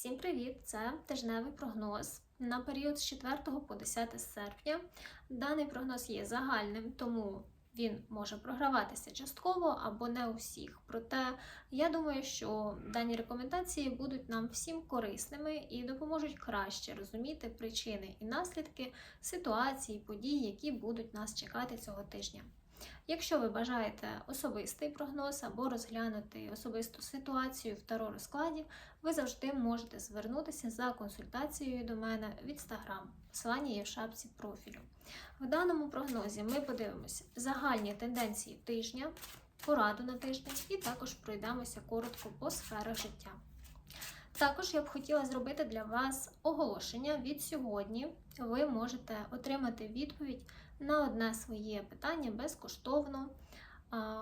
Всім привіт! Це тижневий прогноз на період з 4 по 10 серпня. Даний прогноз є загальним, тому він може програватися частково або не у всіх. Проте я думаю, що дані рекомендації будуть нам всім корисними і допоможуть краще розуміти причини і наслідки ситуацій, подій, які будуть нас чекати цього тижня. Якщо ви бажаєте особистий прогноз або розглянути особисту ситуацію в таро розкладі, ви завжди можете звернутися за консультацією до мене в інстаграм. Посилання є в шапці профілю. В даному прогнозі ми подивимося загальні тенденції тижня, пораду на тиждень і також пройдемося коротко по сферах життя. Також я б хотіла зробити для вас оголошення від сьогодні. Ви можете отримати відповідь на одне своє питання безкоштовно.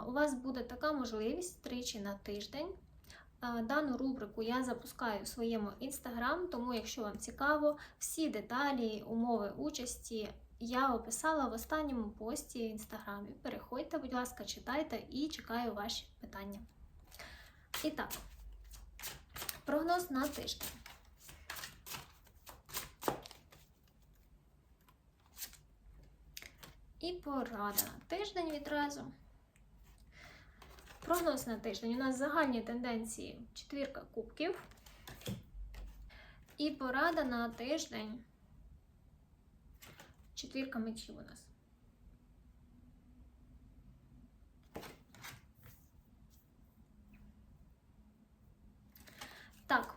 У вас буде така можливість тричі на тиждень. Дану рубрику я запускаю в своєму інстаграм, тому, якщо вам цікаво, всі деталі, умови участі я описала в останньому пості в інстаграмі. Переходьте, будь ласка, читайте і чекаю ваші питання. І так, прогноз на тиждень. І порада на тиждень відразу. Прогноз на тиждень. У нас загальні тенденції четвірка кубків. І порада на тиждень. Четвірка мечів у нас. Так.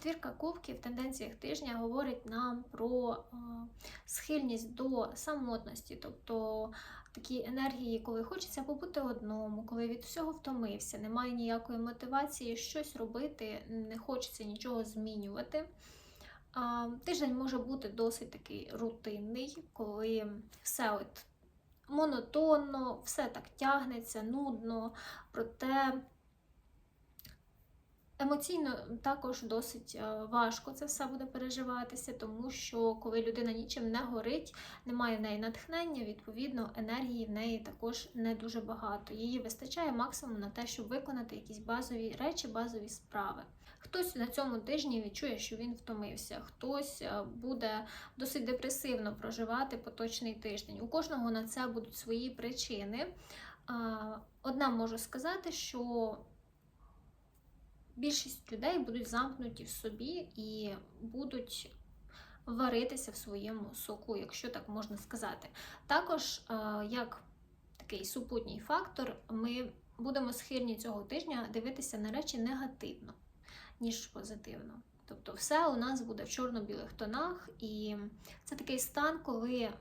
Четвірка кубків в тенденціях тижня говорить нам про е, схильність до самотності, тобто такі енергії, коли хочеться побути одному, коли від всього втомився, немає ніякої мотивації щось робити, не хочеться нічого змінювати. Тиждень може бути досить такий рутинний, коли все от монотонно, все так тягнеться, нудно, проте. Емоційно також досить е, важко це все буде переживатися, тому що коли людина нічим не горить, немає в неї натхнення, відповідно, енергії в неї також не дуже багато. Її вистачає максимум на те, щоб виконати якісь базові речі, базові справи. Хтось на цьому тижні відчує, що він втомився, хтось е, буде досить депресивно проживати поточний тиждень. У кожного на це будуть свої причини. Одна можу сказати, що більшість людей будуть замкнуті в собі і будуть варитися в своєму соку, якщо так можна сказати. Також, е, як такий супутній фактор, ми будемо схильні цього тижня дивитися на речі негативно, ніж позитивно. Тобто, все у нас буде в чорно-білих тонах, і це такий стан, коли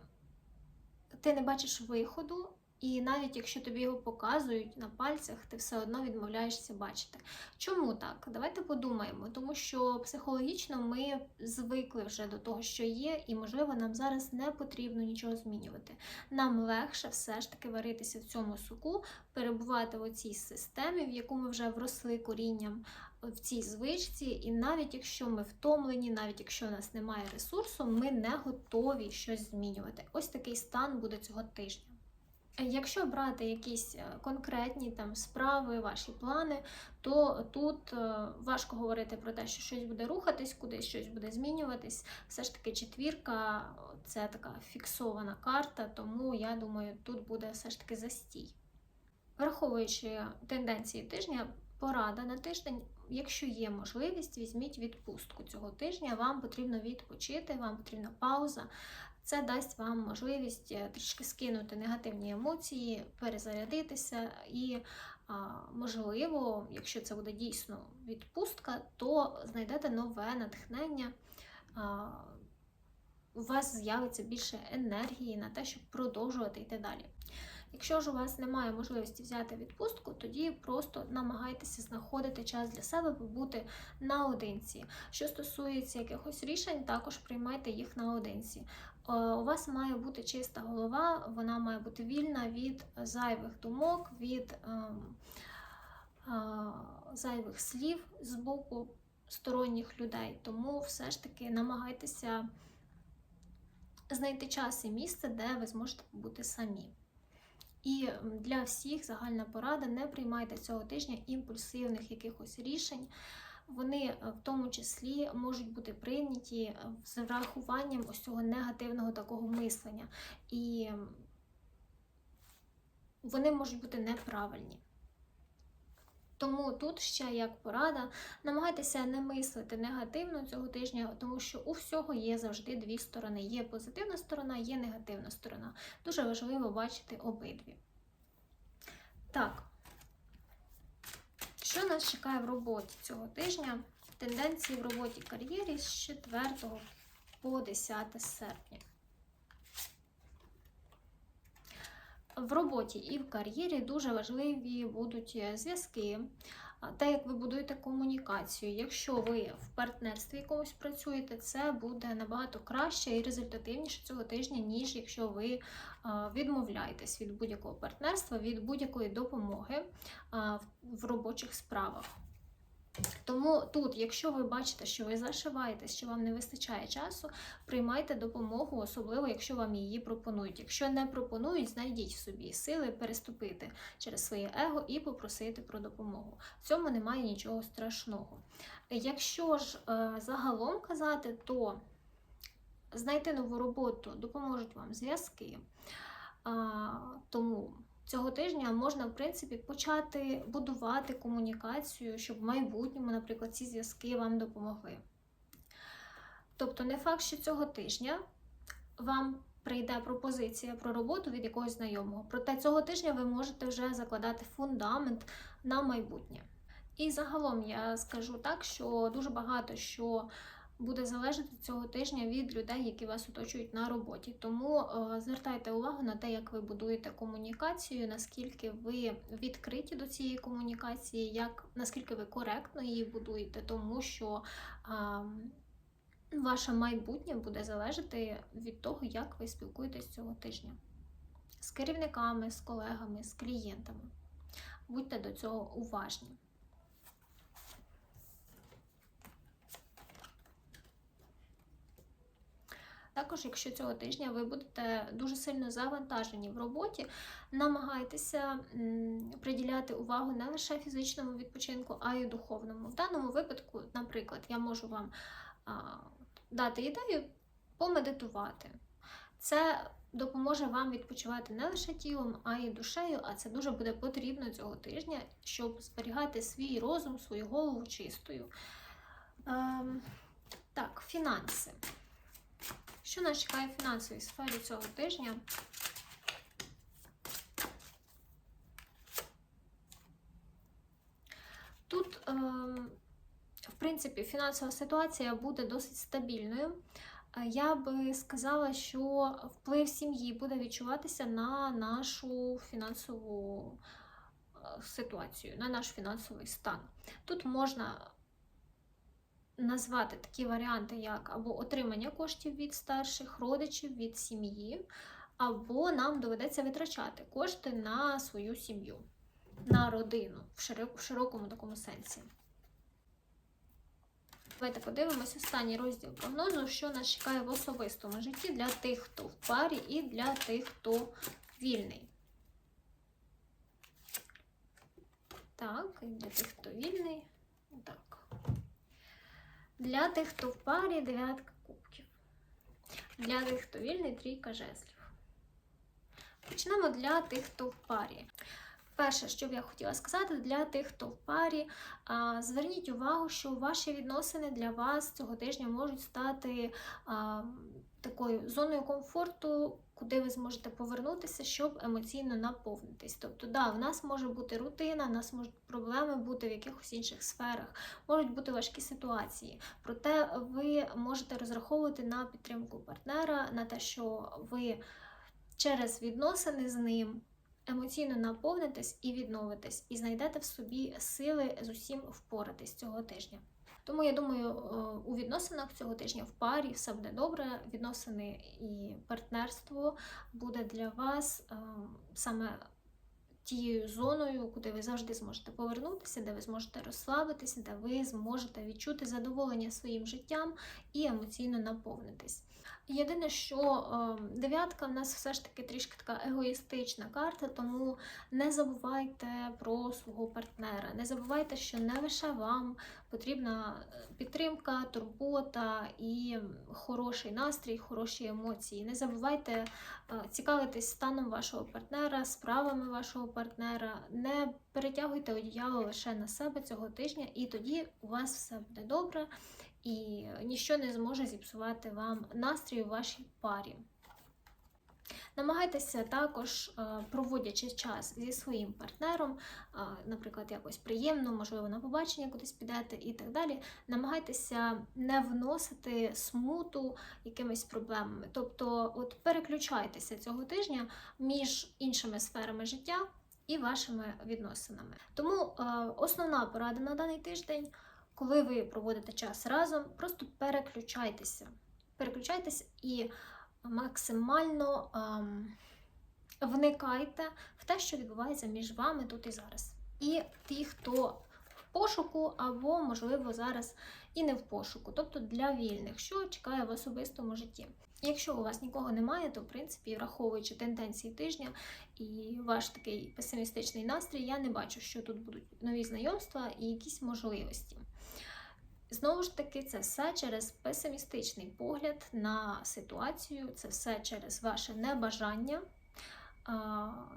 ти не бачиш виходу. І навіть якщо тобі його показують на пальцях, ти все одно відмовляєшся бачити. Чому так? Давайте подумаємо, тому що психологічно ми звикли вже до того, що є, і, можливо, нам зараз не потрібно нічого змінювати. Нам легше все ж таки варитися в цьому суку, перебувати в цій системі, в яку ми вже вросли корінням в цій звичці, і навіть якщо ми втомлені, навіть якщо у нас немає ресурсу, ми не готові щось змінювати. Ось такий стан буде цього тижня. Якщо брати якісь е, конкретні там справи, ваші плани, то тут е, важко говорити про те, що щось буде рухатись, кудись щось буде змінюватись. Все ж таки, четвірка це така фіксована карта, тому я думаю, тут буде все ж таки застій. Враховуючи тенденції тижня, порада на тиждень, якщо є можливість, візьміть відпустку цього тижня. Вам потрібно відпочити, вам потрібна пауза. Це дасть вам можливість е, трішки скинути негативні емоції, перезарядитися і, можливо, якщо це буде дійсно відпустка, то знайдете нове натхнення. У вас з'явиться більше енергії на те, щоб продовжувати йти далі. Якщо ж у вас немає можливості взяти відпустку, тоді просто намагайтеся знаходити час для себе, побути наодинці. Що стосується якихось рішень, також приймайте їх наодинці. Е, у вас має бути чиста голова, вона має бути вільна від зайвих думок, від ем, е, зайвих слів з боку сторонніх людей. Тому все ж таки намагайтеся знайти час і місце, де ви зможете бути самі. І для всіх загальна порада: не приймайте цього тижня імпульсивних якихось рішень. вони е, в тому числі можуть бути прийняті е, з врахуванням ось цього негативного такого мислення. І вони можуть бути неправильні. Тому тут ще як порада, намагайтеся не мислити негативно цього тижня, тому що у всього є завжди дві сторони. Є позитивна сторона, є негативна сторона. Дуже важливо бачити обидві. Так, що нас чекає в роботі цього тижня? Тенденції в роботі кар'єрі з 4 по 10 серпня. В роботі і в кар'єрі дуже важливі будуть е, зв'язки, те, як ви будуєте комунікацію. Якщо ви в партнерстві якомусь працюєте, це буде набагато краще і результативніше цього тижня, ніж якщо ви відмовляєтесь від будь-якого партнерства, від будь-якої допомоги в- в робочих справах. Тому тут, якщо ви бачите, що ви зашиваєтесь, що вам не вистачає часу, приймайте допомогу, особливо якщо вам її пропонують. Якщо не пропонують, знайдіть в собі сили переступити через своє его і попросити про допомогу. В цьому немає нічого страшного. Якщо ж е, загалом казати, то знайти нову роботу допоможуть вам зв'язки. Тому цього тижня можна, в принципі, почати будувати комунікацію, щоб в майбутньому, наприклад, ці зв'язки вам допомогли. Тобто, не факт, що цього тижня вам прийде пропозиція про роботу від якогось знайомого. Проте цього тижня ви можете вже закладати фундамент на майбутнє. І загалом я скажу так, що дуже багато що буде залежати цього тижня від людей, які вас оточують на роботі. Тому е, звертайте увагу на те, як ви будуєте комунікацію, наскільки ви відкриті до цієї комунікації, як наскільки ви коректно її будуєте, тому що а, ваше майбутнє буде залежати від того, як ви спілкуєтесь цього тижня з керівниками, з колегами, з клієнтами. Будьте до цього уважні. Також, якщо цього тижня ви будете дуже сильно завантажені в роботі, намагайтеся приділяти увагу не лише фізичному відпочинку, а й духовному. В даному випадку, наприклад, я можу вам дати ідею помедитувати. Це допоможе вам відпочивати не лише тілом, а й душею, а це дуже буде потрібно цього тижня, щоб зберігати свій розум, свою голову чистою. Ем, так, фінанси. Що нас чекає в фінансовій сфері цього тижня? Тут, ем, в принципі, фінансова ситуація буде досить стабільною. Е, Я би сказала, що вплив сім'ї буде відчуватися на нашу фінансову е, ситуацію, на наш фінансовий стан. Тут можна назвати такі варіанти, як або отримання коштів від старших родичів, від сім'ї, або нам доведеться витрачати кошти на свою сім'ю, на родину в широкому такому сенсі. Давайте подивимось останній розділ прогнозу, що нас чекає в особистому житті для тих, хто в парі, і для тих, хто вільний. Так, і для тих, хто вільний. Так. Для тих, хто в парі, дев'ятка кубків. Для тих, хто вільний, трійка жезлів. Почнемо для тих, хто в парі. Перше, що б я хотіла сказати, для тих, хто в парі, зверніть увагу, що ваші відносини для вас цього тижня можуть стати такою зоною комфорту, куди ви зможете повернутися, щоб емоційно наповнитись. Тобто, да, в нас може бути рутина, в нас можуть проблеми бути в якихось інших сферах, можуть бути важкі ситуації. Проте ви можете розраховувати на підтримку партнера, на те, що ви через відносини з ним емоційно наповнитесь і відновитесь, і знайдете в собі сили з усім впоратись цього тижня. Тому я думаю, е, у відносинах цього тижня в парі все буде добре. Відносини і партнерство буде для вас е, саме тією зоною, куди ви завжди зможете повернутися, де ви зможете розслабитися, де ви зможете відчути задоволення своїм життям і емоційно наповнитись. Єдине, що е, дев'ятка в нас все ж таки трішки така егоїстична карта, тому не забувайте про свого партнера. Не забувайте, що не лише вам потрібна е, підтримка, турбота і хороший настрій, хороші емоції. Не забувайте е, цікавитись станом вашого партнера, справами вашого партнера. Не перетягуйте одіяло лише на себе цього тижня, і тоді у вас все буде добре і ніщо не зможе зіпсувати вам настрій у вашій парі. Намагайтеся також, е, проводячи час зі своїм партнером, е, наприклад, якось приємно, можливо, на побачення кудись підете і так далі. Намагайтеся не вносити смуту якимись проблемами. Тобто, от переключайтеся цього тижня між іншими сферами життя і вашими відносинами. Тому е, основна порада на даний тиждень коли ви проводите час разом, просто переключайтеся. Переключайтеся і максимально ем, вникайте в те, що відбувається між вами тут і зараз. І ті, хто в пошуку, або, можливо, зараз і не в пошуку, тобто для вільних, що чекає в особистому житті. Якщо у вас нікого немає, то в принципі, враховуючи тенденції тижня і ваш такий песимістичний настрій, я не бачу, що тут будуть нові знайомства і якісь можливості. Знову ж таки, це все через песимістичний погляд на ситуацію, це все через ваше небажання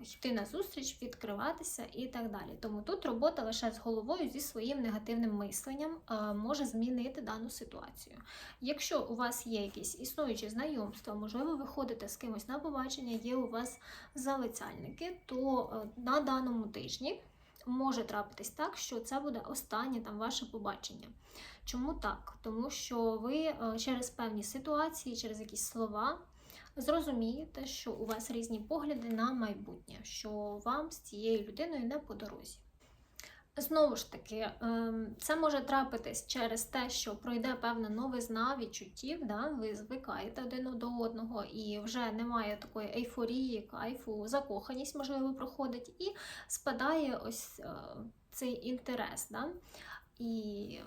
йти на зустріч, відкриватися і так далі. Тому тут робота лише з головою зі своїм негативним мисленням може змінити дану ситуацію. Якщо у вас є якісь існуючі знайомства, можливо, ви ходите з кимось на побачення, є у вас залицяльники, то е, на даному тижні може трапитись так, що це буде останнє там ваше побачення. Чому так? Тому що ви е, через певні ситуації, через якісь слова зрозумієте, що у вас різні погляди на майбутнє, що вам з цією людиною не по дорозі. Знову ж таки, ем, це може трапитись через те, що пройде певна новизна відчуттів, да? ви звикаєте один до одного, і вже немає такої ейфорії, кайфу, закоханість, можливо, проходить, і спадає ось е, цей інтерес. Да? І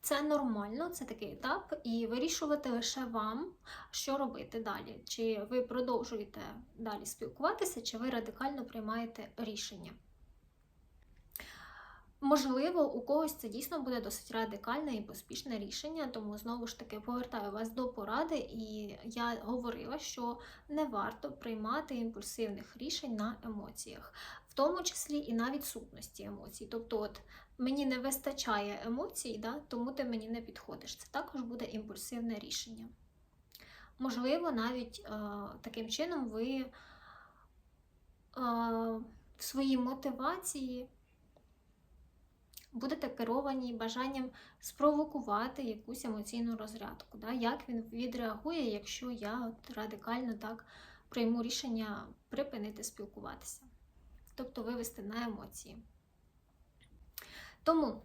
це нормально, це такий етап, і вирішувати лише вам, що робити далі. Чи ви продовжуєте далі спілкуватися, чи ви радикально приймаєте рішення. Можливо, у когось це дійсно буде досить радикальне і поспішне рішення, тому знову ж таки повертаю вас до поради, і я говорила, що не варто приймати імпульсивних рішень на емоціях, в тому числі і на відсутності емоцій. Тобто, от мені не вистачає емоцій, да, тому ти мені не підходиш. Це також буде імпульсивне рішення. Можливо, навіть е, таким чином ви е, в своїй мотивації будете керовані бажанням спровокувати якусь емоційну розрядку. Да? Як він відреагує, якщо я от радикально так прийму рішення припинити спілкуватися, тобто вивести на емоції. Тому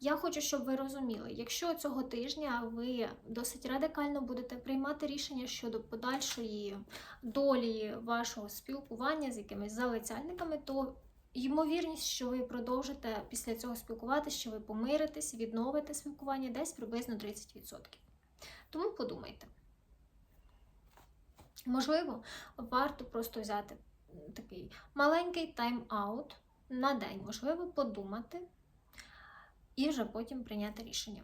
я хочу, щоб ви розуміли, якщо цього тижня ви досить радикально будете приймати рішення щодо подальшої долі вашого спілкування з якимись залицяльниками, то ймовірність, що ви продовжите після цього спілкуватися, що ви помиритесь, відновите спілкування десь приблизно 30%. Тому подумайте. Можливо, варто просто взяти такий маленький тайм-аут на день, можливо, подумати і вже потім прийняти рішення.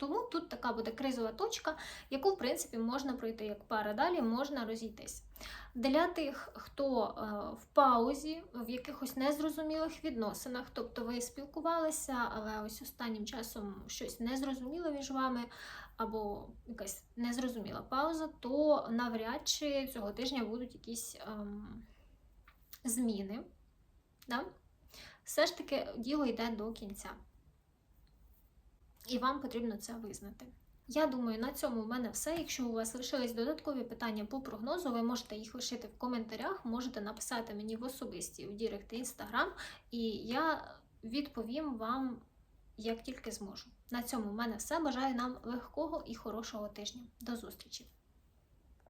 Тому тут така буде кризова точка, яку, в принципі, можна пройти як пара далі, можна розійтись. Для тих, хто е, в паузі, в якихось незрозумілих відносинах, тобто ви спілкувалися, але ось останнім часом щось незрозуміло між вами, або якась незрозуміла пауза, то навряд чи цього тижня будуть якісь ем, зміни. Да? Все ж таки діло йде до кінця і вам потрібно це визнати. Я думаю, на цьому в мене все. Якщо у вас лишились додаткові питання по прогнозу, ви можете їх лишити в коментарях, можете написати мені в особисті в Дірект Інстаграм, і я відповім вам як тільки зможу. На цьому в мене все. Бажаю нам легкого і хорошого тижня. До зустрічі!